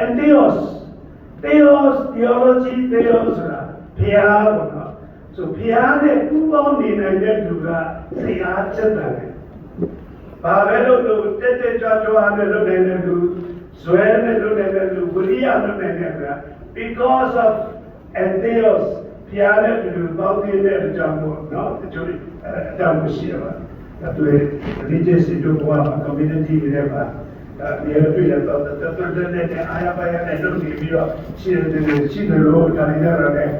and theos theos theology theos ဆိုတာဘုရားပေါ့နော်ဆိုဘုရားနဲ့ပူးပေါင်းနေနိုင်တဲ့လူကစိတ်အားချက်တယ်ဘာပဲလို့လို့တက်တက်ကြွကြွနဲ့လုပ်နေတဲ့လူဇွဲနဲ့လုပ်နေတဲ့လူဝိရိယလုပ်နေတဲ့လူက because of and theos ဘုရားနဲ့လူပေါင်းတဲ့အကြောင်းပေါ့နော်တချို့အကြောင်းမရှိပါဘူး religious တို့က community တွေမှာ ဒီလိုတွေ့ရတော့တော်တော်နဲ့အားရပါရနဲ့လုပ်နေပြီးတော့ရှိတယ်ရှိတယ်လို့ဒါလည်းရတယ်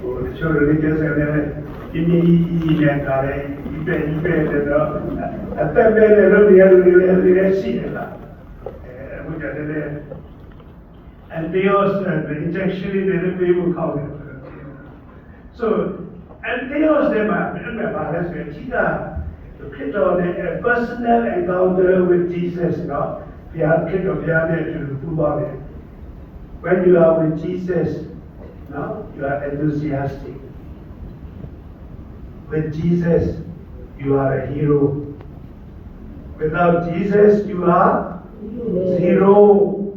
ဟိုတချို့ religious တွေလည်းဒီနည်းနဲ့ခါတယ်ဒီပဲဒီပဲတော့အသက်ပဲနဲ့လုပ်နေရလူတွေလည်းဒီလည်းရှိတယ်လားအဲဘုရားလည်း and they also the injection in the people call it so and they also မှာဘယ်မှာပါလဲဆိုရင်ကြီးတာဖြစ်တော်တဲ့ personal encounter with Jesus เน the armpit of the other to the full body. When you are with Jesus, now you are enthusiastic. With Jesus, you are a hero. Without Jesus, you are zero.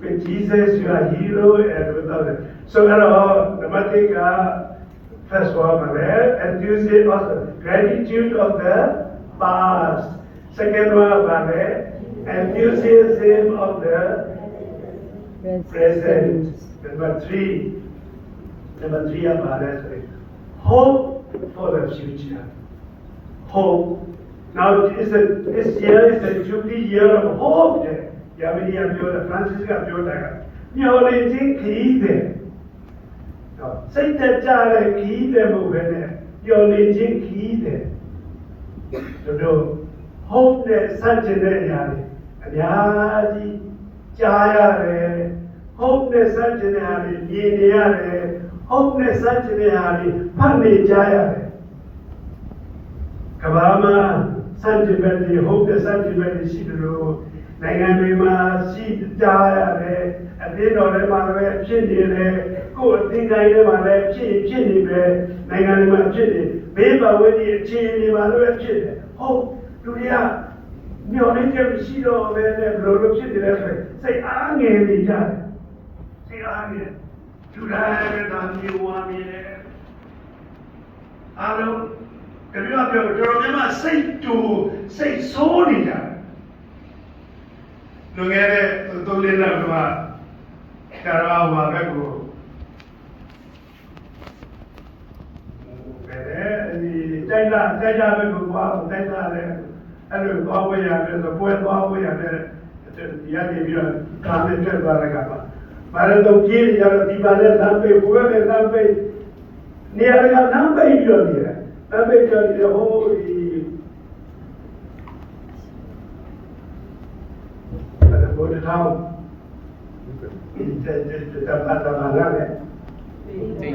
With Jesus, you are hero, and without it. So, uh, alors, the matic are transformed and enthusiasm say gratitude of the past. Second one, enthusiasm of the present. Number three, number three of our aspect, hope for the future. Hope. Now, it is a, this year is a jubilee year of hope. Yamini Abhyoda, Francis Abhyoda. Nyore je khide. Now, say that jara khide mubene. Yore je khide. So, no, hope that such a day, အရာတွေအများကြီးကြားရတယ် hope နဲ့စัจကျင်တဲ့အရာတွေမြင်နေရတယ် hope နဲ့စัจကျင်တဲ့အရာတွေဖတ်နေကြရတယ်ကဘာမှာစัจကျင်တဲ့ hope နဲ့စัจကျင်တဲ့ရှိတယ်လို့နိုင်ငံတွေမှာရှိကြရတယ်အသင်းတော်တွေမှာလည်းဖြစ်နေတယ်ကိုယ်အသင်းတိုင်းတွေမှာလည်းဖြစ်ဖြစ်နေပဲနိုင်ငံတွေမှာဖြစ်နေဘေးပတ်ဝန်းကျင်အခြေအနေမှာလည်းဖြစ်တယ်ဟုတ်လူတွေက မျောလင်းချက်ရှိတော့ပဲနဲ့ဘလို့လို့ဖြစ်နေလဲဆိုရင်စိတ်အားငယ်နေကြတယ်စိတ်အားငယ်လူတိုင်းကမြေဝါမြေတယ်အားလုံးကြပြောပြောတော်များများစိတ်တူစိတ်ဆိုးနေကြတယ်လွန်ခဲ့တဲ့သုံးလေးလကကာရာဝါဘက်ကိုဘယ်လဲဒီတိုက်လာတိုက်လာဘက်ကိုသွားတိုက်လာတယ် အဲ့လိုသွားဝေးရတယ်ဆိုပွဲသွားဝေးရတယ်ဒီရနေပြီးတော့ကာနဲ့ထွက်သွားတဲ့ကမှာဘာလို့တော့ကြီးရတော့ဒီပါနဲ့လမ်းပိတ်ဘွဲနဲ့လမ်းပိတ်နေရာကလမ်းပိတ်ပြီးတော့နေတယ်လမ်းပိတ်ပြီးတော့ဟိုဒီဘုရားထောင်းတဲ့တဲ့တဲ့တာတာလာတယ်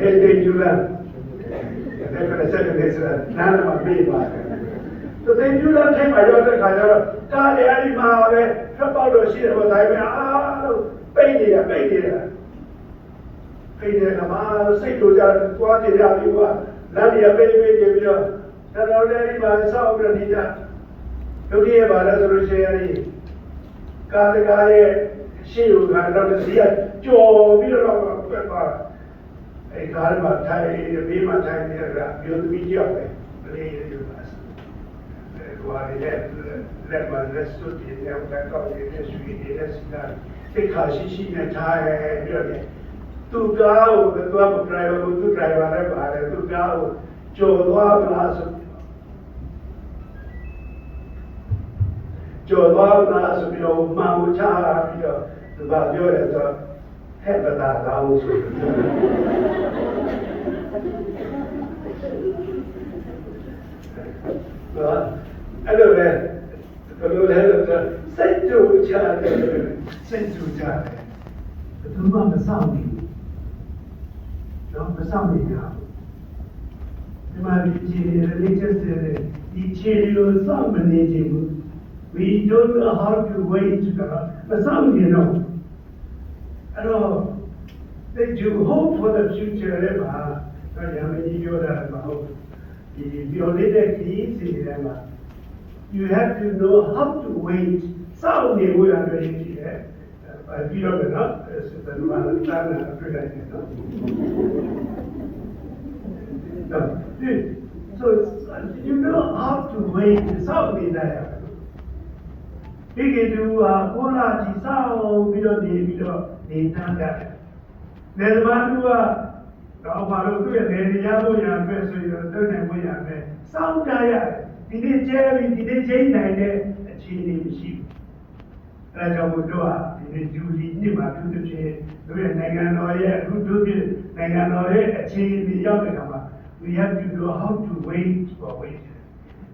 အဲ့ဒီကျူလာအဲ့ဒါကစက်တဲ့စက်နားမှာပြေးပါတယ် သူတင်ကျူလာထိုင်မှာရောက်တဲ့ခါကျတော့တားရအဲ့ဒီမှာပဲဖက်ပေါက်လို့ရှိတယ်ဟိုတိုင်းပဲအားလို့ပိတ်နေတာပိတ်နေတာပိတ်နေတာမှာစိတ်လိုကြသွားကြရပြီကွာလမ်းကြီးပိတ်ပိတ်နေပြီးတော့တော်တော်လေးဒီမှာစောက်ပြီးနေကြဒုတိယပါလဲဆိုလို့ရှိရင်ကာလကာရဲ့ရှေ့ကတော့တစ်စီးကကြော်ပြီးတော့ပြတ်သွားအဲကားမှာထိုင်ဘေးမှာထိုင်နေတာကမျိုးသမီးကြောက်ပဲပလေးရပါ စအဲဟိုဟာလေလက်မှာလက်စွပ်ပြင်းနေတော့တော့ဒီဆွေးနေတဲ့စကားစိတ်ခါရှိရှိနဲ့ထားရပြီးတော့သူကားကိုသူကဒရိုင်ဘာကိုသူဒရိုင်ဘာနဲ့ပါတယ်သူကားကိုကြော်သွားမလားဆိုကျော်သွားလားဆိုပြီးတော့မှန်ကိုချလာပြီးတော့သူကပြောတယ်ဆိုတော့ဟဲ့ပတာကောင်းဆိုတော့အဲ့လိုပဲဘယ်လိုလဲဆိုတော့စိတ်ကြိုချတယ်စိတ်ကြိုချတယ်ဘယ် သူမှမဆောင်ဘူးတော့မဆောင်ဘူးဒီမှာဒီခြေရလေးချက်စတဲ့ဒီခြေလိုစောင့်မနေချင်ဘူး we don't know how to wait ဆိုတာမဆောင်ရင်တော့အဲ့တော့ they do hope for the future လည်းပါတော့ရမကြီးပြောတာမဟုတ်ဒီပြောနေတဲ့ခရီးစီတွေမှာ you have to know how to wait စောင့်နေဖို့ရတယ်ရှိတယ် ပြီးတော့မယ်နော်စစ်တယ်မှာတားတာတွေ့လိုက်တယ်နော် No, dude, so it's- you know how to wait စောင့်နေတယ်ဒီကေတူဟာကိုလာကြီးစောင့်ပြီးတော့နေပြီးတော့နေတတ်တယ်။နေသမားသူကတော့ဘာလို့သူ့ရဲ့နေရဖို့ရမယ်ဆိုရင်တော့နေဖို့ရမယ်။စောင့်ကြရတယ်။ဒီနေ့ကျဲပြီးဒီနေ့ချိန်နိုင်တဲ့အခြေအနေမရှိဘူး။ အဲဒါကြောင့်ဘုရားဒီနေ့ဂျူလီနှစ်မှာသူတို့ချင်းတို့ရဲ့နိုင်ငံတော်ရဲ့အခုတို့ပြည်နိုင်ငံတော်ရဲ့အခြေအနေရောက်တဲ့အခါမှာ we have to know how to wait for wait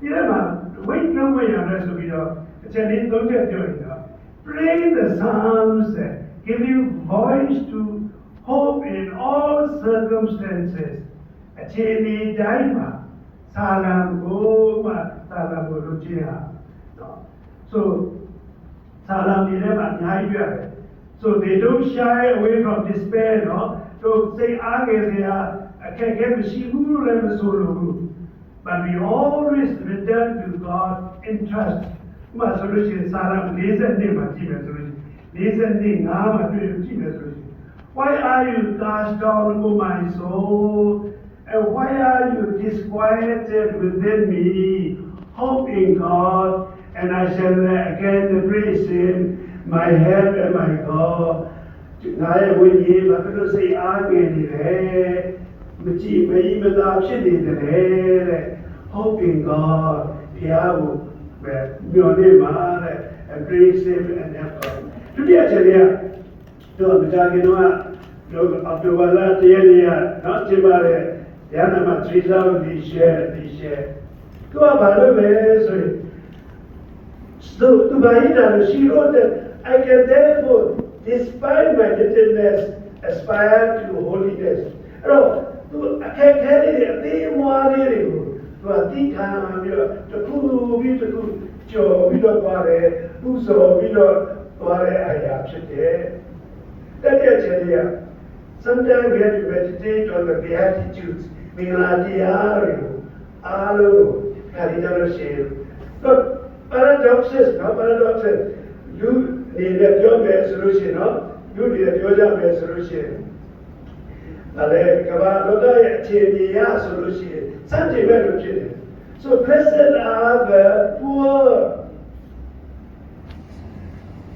ဒီထဲမှာ wait လုပ်ခွင့်ရတယ်ဆိုပြီးတော့အချက်လေးသုံးချက်ပြောရင်တော့ pray the psalms that give you voice to hope in all circumstances အခြေအနေတိုင်းမှာသာလံကိုမှသာလံကိုလုပ်ခြင်းဟာနော် so သာလံဒီထဲမှာအများကြီးပြရတယ် so they don't shy away from despair နော်တို့စိတ်အားငယ်စရာအခက်အခဲမရှိဘူးလို့လည်းမဆိုလိုဘူး but we always return to God in trust ဥပမာဆိုလို့ရှိရင်စာရ40နှစ်မှာကြည့်မယ်ဆိုလို့ရှိရင်40နှစ်ငါးမှာတွေ့ကြည့်မယ်ဆိုလို့ရှိရင် why are you cast down O my soul and why are you disquieted within me hope in God And I shall again praise him my help and my God ငါရဲ့ဝိညာဉ်ဘာဖြစ်လို့စိတ်အားငယ်နေလဲမကြည့်မကြီးမသာဖြစ်နေတယ်တဲ့ hope in God ဘုရားကိုပဲမျှော်လင့်ပါတဲ့ praise him and help God ဒုတိယချက်လေးကတော့မကြခင်တော့တော့အောက်တိုဘာလတရက်နေ့ကနောက်ကျင်းပါတဲ့ရဟန်းမှာသီဆောင်ဒီရှယ်ဒီရှယ်သူကဘာလို့လဲဆိုရင် So to Bahida, she wrote that I can therefore, despite my littleness, aspire to holiness. အဲ့တော့သူအခက်ခဲလေးတွေအသေးအမွားလေးတွေကိုသူကသိခံပြီးတော့တစ်ခုပြီးတစ်ခုကြော်ပြီးတော့သွားတယ်ပူဇော်ပြီးတော့သွားတဲ့အရာဖြစ်တယ်။တက်တဲ့ချက်လေးက sometimes we have to meditate on the beatitudes မင်္ဂလာတရားတွေကိုအားလုံးကိုခါဒီကြလို့ရှိရင် but paradoxes နော် paradoxes လူနေနဲ့ပြောမယ်ဆိုလို့ရှိရင်နော်လူနေနဲ့ပြောကြမယ်ဆိုလို့ရှိရင်အဲ့ဒါကဘာလောကရဲ့အခြေအနေရဆိုလို့ရှိရင်စံချိန်ပဲလို့ဖြစ်တယ် so blessed are the poor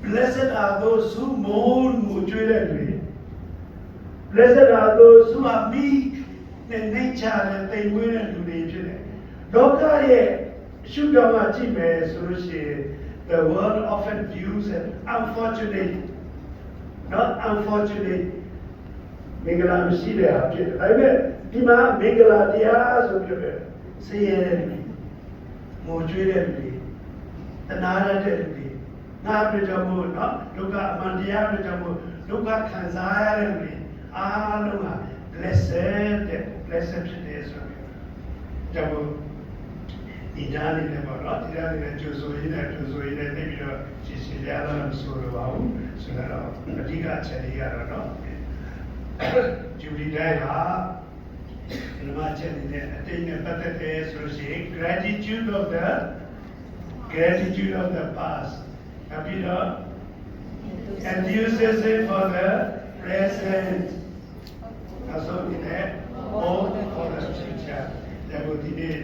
blessed are those who mourn ငိုကြွေးတဲ့လူတွေ blessed are those who are meek နဲ့ nature နဲ့တိမ်မွေးတဲ့လူတွေဖြစ်တယ်လောကရဲ့ ရှုထောင့်ကကြည့်မယ်ဆိုလို့ရှိရင် the world often views it unfortunate not unfortunate မင်္ဂလာမရှိတဲ့ဟာဖြစ်တယ်ဒါပေမဲ့ဒီမှာမင်္ဂလာတရားဆိုပြတယ်ဆင်းရဲတဲ့လူတွေငိုကြွေးတဲ့လူတွေတနာရတဲ့လူတွေငါပြကြမို့နော်ဒုက္ခအမှန်တရားပြကြမို့ဒုက္ခခံစားရတဲ့လူတွေအားလုံးဟာ blessed တဲ့ blessed ဖြစ်တယ်ဆိုပြီးကြောင့်ဒီသားလေးလည်းပေါ့နော်ဒီသားလေးလည်းကျိုးဆိုရင်းနဲ့ကျိုးဆိုရင်းနဲ့နေပြီးတော့ရှင်းရှင်းရတာမ ဆိုလိုပါဘူးဆိုတော့အဓိကအချက်လေးကတော့နော်ဂျူလီတိုင်းဟာဒီမှာချက်နေတဲ့အတိတ်နဲ့ပတ်သက်တယ်ဆိုလို့ရှိရင် gratitude of the gratitude of the past ပြီးတော့ enthusiasm for the present အဆိုဒီနဲ့ hope for the future ဒါကိုဒီနေ့